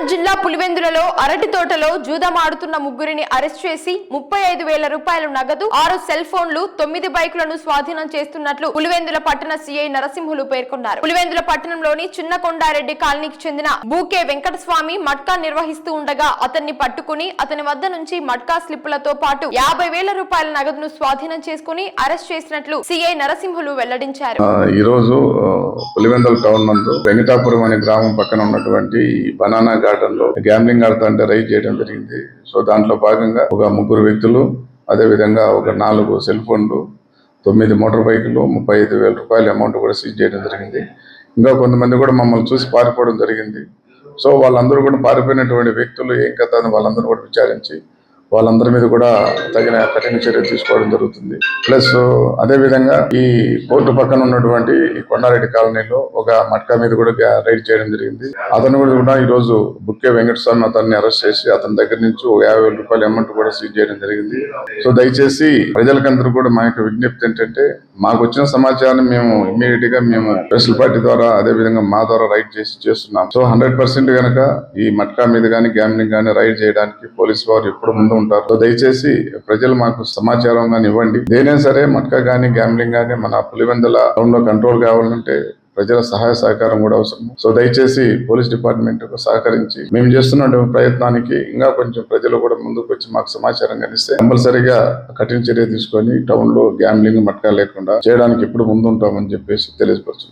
కరీంనగర్ జిల్లా పులివెందులలో అరటి తోటలో జూదమాడుతున్న ముగ్గురిని అరెస్ట్ చేసి ముప్పై ఐదు వేల రూపాయల నగదు ఆరు సెల్ ఫోన్లు తొమ్మిది బైకులను స్వాధీనం చేస్తున్నట్లు పులివెందుల పట్టణ సిఐ నరసింహులు పేర్కొన్నారు. పులివెందుల పట్టణంలోని చిన్న కొండారెడ్డి కాలనీకి చెందిన బూకే వెంకటస్వామి మట్కా నిర్వహిస్తూ ఉండగా అతన్ని పట్టుకుని అతని వద్ద నుంచి మట్కా స్లిప్పులతో పాటు యాభై వేల రూపాయల నగదును స్వాధీనం చేసుకుని అరెస్ట్ చేసినట్లు సిఐ నరసింహులు వెల్లడించారు. ఈరోజు పులివెందుల టౌన్ నందు వెంకటాపురం అనే గ్రామం పక్కన ఉన్నటువంటి బనానా గార్డెన్ గ్యాంబ్లింగ్ ఆడుతా అంటే రైడ్ చేయడం జరిగింది. సో దాంట్లో భాగంగా ఒక ముగ్గురు వ్యక్తులు అదే విధంగా ఒక నాలుగు సెల్ ఫోన్లు తొమ్మిది మోటార్ బైకులు ముప్పై ఐదు వేల రూపాయల అమౌంట్ కూడా సీజ్ చేయడం జరిగింది. ఇంకా కొంతమంది కూడా మమ్మల్ని చూసి పారిపోవడం జరిగింది. సో వాళ్ళందరూ కూడా పారిపోయినటువంటి వ్యక్తులు ఏం కథ అని వాళ్ళందరూ కూడా విచారించి వాళ్ళందరి మీద కూడా తగిన కఠిన చర్య తీసుకోవడం జరుగుతుంది. ప్లస్ అదే విధంగా ఈ కోర్టు పక్కన ఉన్నటువంటి కొండారెడ్డి కాలనీలో ఒక మట్కా మీద కూడా రైడ్ చేయడం జరిగింది. అతను కూడా ఈ రోజు బుక్కే వెంకటస్వామి అతన్ని అరెస్ట్ చేసి అతని దగ్గర నుంచి ఒక యాభై వేల రూపాయల అమౌంట్ కూడా సీజ్ చేయడం జరిగింది. సో దయచేసి ప్రజలకందరూ కూడా మా యొక్క విజ్ఞప్తి ఏంటంటే మాకు వచ్చిన సమాచారాన్ని మేము ఇమీడియట్గా మేము స్పెషల్ పార్టీ ద్వారా అదే విధంగా మా ద్వారా రైడ్ చేసి చేస్తున్నాం. సో హండ్రెడ్ పర్సెంట్ కనుక ఈ మట్కా మీద కానీ గ్యామ్లింగ్ కానీ రైడ్ చేయడానికి పోలీస్ వారు ఎప్పుడు ముందు ఉంటారు. దయచేసి ప్రజలు మాకు సమాచారం కానీ ఇవ్వండి దేనే సరే మట్కా కానీ గ్యామ్లింగ్ కానీ మన పులివెందల టౌన్లో కంట్రోల్ కావాలంటే ప్రజల సహాయ సహకారం కూడా అవసరం. సో దయచేసి పోలీస్ డిపార్ట్మెంట్కు సహకరించి మేము చేస్తున్న ప్రయత్నానికి ఇంకా కొంచెం ప్రజలు కూడా ముందుకు వచ్చి మాకు సమాచారం కనిస్తే కంపల్సరిగా కఠిన చర్య తీసుకొని టౌన్లో గ్యాంబ్లింగ్ మట్కా లేకుండా చేయడానికి ఎప్పుడు ముందుంటామని చెప్పేసి తెలియపరచు